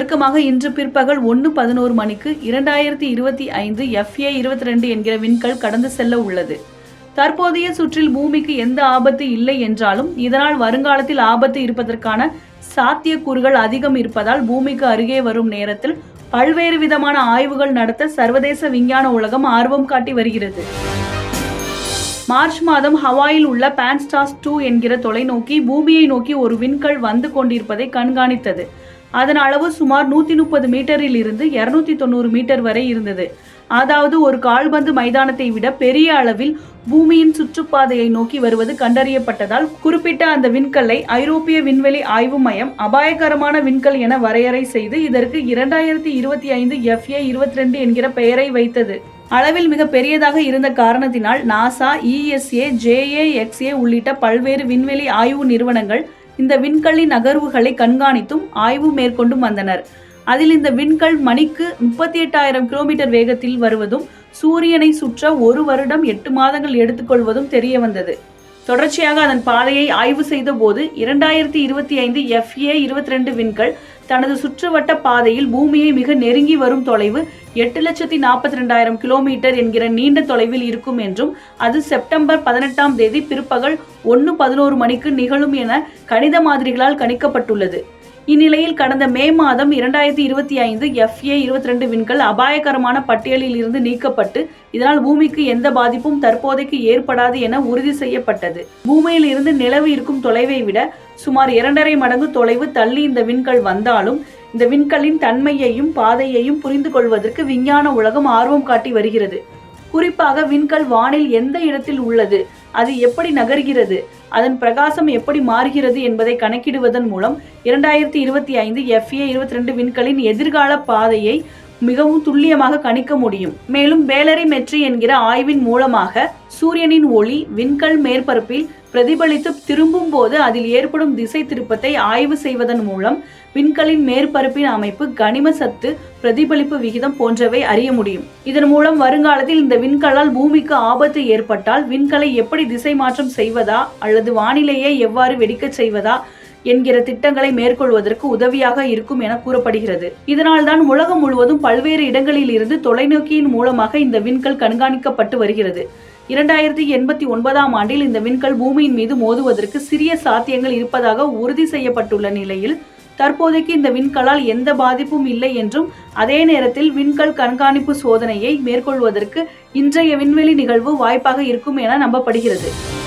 நெருக்கமாக இன்று பிற்பகல் ஒன்று பதினோரு மணிக்கு இரண்டாயிரத்தி இருபத்தி ஐந்து எஃப்ஏ இருபத்தி ரெண்டு என்கிற விண்கல் கடந்து செல்ல உள்ளது. தற்போதைய சுற்றில் பூமிக்கு எந்த ஆபத்து இல்லை என்றாலும் இதனால் வருங்காலத்தில் ஆபத்து இருப்பதற்கான சாத்தியக்கூறுகள் அதிகம் இருப்பதால் பூமிக்கு அருகே வரும் நேரத்தில் பல்வேறு விதமான ஆய்வுகள் நடத்த சர்வதேச விஞ்ஞான உலகம் ஆர்வம் காட்டி வருகிறது. மார்ச் மாதம் ஹவாயில் உள்ள பான்ஸ்டாஸ் டூ என்கிற தொலைநோக்கி பூமியை நோக்கி ஒரு விண்கல் வந்து கொண்டிருப்பதை கண்காணித்தது. அதன் அளவு சுமார் நூற்றி முப்பது மீட்டரில் இருந்து இரநூத்தி தொண்ணூறு மீட்டர் வரை இருந்தது. அதாவது ஒரு கால்பந்து மைதானத்தை விட பெரிய அளவில் பூமியின் சுற்றுப்பாதையை நோக்கி வருவது கண்டறியப்பட்டதால் குறிப்பிட்ட அந்த விண்கல்லை ஐரோப்பிய விண்வெளி ஆய்வு மையம் அபாயகரமான விண்கல் என வரையறை செய்து இதற்கு இரண்டாயிரத்தி இருபத்தி ஐந்து எஃப்ஏ இருபத்தி ரெண்டு என்கிற பெயரை வைத்தது. அளவில் மிக பெரியதாக இருந்த காரணத்தினால் நாசா இஎஸ்ஏ ஜேஏஎக்ஸ்ஏ உள்ளிட்ட பல்வேறு விண்வெளி ஆய்வு நிறுவனங்கள் இந்த விண்கல்லி நகர்வுகளை கண்காணித்தும் ஆய்வு மேற்கொண்டும் வந்தனர். அதில் இந்த விண்கல் மணிக்கு முப்பத்தி எட்டாயிரம் கிலோமீட்டர் வேகத்தில் வருவதும் சூரியனை சுற்ற ஒரு வருடம் எட்டு மாதங்கள் எடுத்துக்கொள்வதும் தெரிய வந்தது தொடர்ச்சியாக அதன் பாதையை ஆய்வு செய்த போது இரண்டாயிரத்தி இருபத்தி ஐந்து எஃப்ஏ இருபத்தி ரெண்டு விண்கல் தனது சுற்றுவட்ட பாதையில் பூமியை மிக நெருங்கி வரும் தொலைவு எட்டு லட்சத்தி நாற்பத்தி ரெண்டாயிரம் கிலோமீட்டர் என்கிற நீண்ட தொலைவில் இருக்கும் என்றும் அது செப்டம்பர் பதினெட்டாம் தேதி பிற்பகல் ஒன்று பதினோரு மணிக்கு நிகழும் என கணித மாதிரிகளால் கணிக்கப்பட்டுள்ளது. இந்நிலையில் கடந்த மே மாதம் இரண்டாயிரத்தி இருபத்தி ஐந்து எஃப்ஏ இருபத்தி ரெண்டு விண்கள் அபாயகரமான பட்டியலில் இருந்து நீக்கப்பட்டு இதனால் பூமிக்கு எந்த பாதிப்பும் தற்போதைக்கு ஏற்படாது என உறுதி செய்யப்பட்டது. பூமியில் இருந்து நிலவு இருக்கும் தொலைவை விட சுமார் இரண்டரை மடங்கு தொலைவு தள்ளி இந்த விண்கல் வந்தாலும் இந்த விண்களின் தன்மையையும் பாதையையும் புரிந்து கொள்வதற்கு விஞ்ஞான உலகம் ஆர்வம் காட்டி வருகிறது. குறிப்பாக விண்கல் வானில் எந்த இடத்தில் உள்ளது? அது எப்படி நகர்கிறது? அதன் பிரகாசம் எப்படி மாறுகிறது என்பதை கணக்கிடுவதன் மூலம் இரண்டாயிரத்தி இருபத்தி ஐந்து எஃப்ஏ இருபத்தி ரெண்டு விண்கலின் எதிர்கால பாதையை மிகவும் துல்லியமாக கணிக்க முடியும். மேலும் வேலரை மெட்ரி என்கிற ஆய்வின் மூலமாக சூரியனின் ஒளி விண்கல் மேற்பரப்பில் பிரதிபலித்து திரும்பும் போது அதில் ஏற்படும் திசை திருப்பத்தை ஆய்வு செய்வதன் மூலம் விண்கலின் மேற்பரப்பின் அமைப்பு கனிம சத்து பிரதிபலிப்பு விகிதம் போன்றவை அறிய முடியும். இதன் மூலம் வருங்காலத்தில் இந்த விண்கலால் பூமிக்கு ஆபத்து ஏற்பட்டால் விண்கலை எப்படி திசை மாற்றம் செய்வதா அல்லது வானிலையை எவ்வாறு வெடிக்கச் செய்வதா என்கிற திட்டங்களை மேற்கொள்வதற்கு உதவியாக இருக்கும் என கூறப்படுகிறது. இதனால்தான் உலகம் முழுவதும் பல்வேறு இடங்களில் இருந்து தொலைநோக்கியின் மூலமாக இந்த விண்கல் கண்காணிக்கப்பட்டு வருகிறது. இரண்டாயிரத்தி எண்பத்தி ஒன்பதாம் ஆண்டில் இந்த விண்கல் பூமியின் மீது மோதுவதற்கு சிறிய சாத்தியங்கள் இருப்பதாக உறுதி செய்யப்பட்டுள்ள நிலையில் தற்போதைக்கு இந்த விண்கலால் எந்த பாதிப்பும் இல்லை என்றும் அதே நேரத்தில் விண்கல் கண்காணிப்பு சோதனையை மேற்கொள்வதற்கு இன்றைய விண்வெளி நிகழ்வு வாய்ப்பாக இருக்கும் என நம்பப்படுகிறது.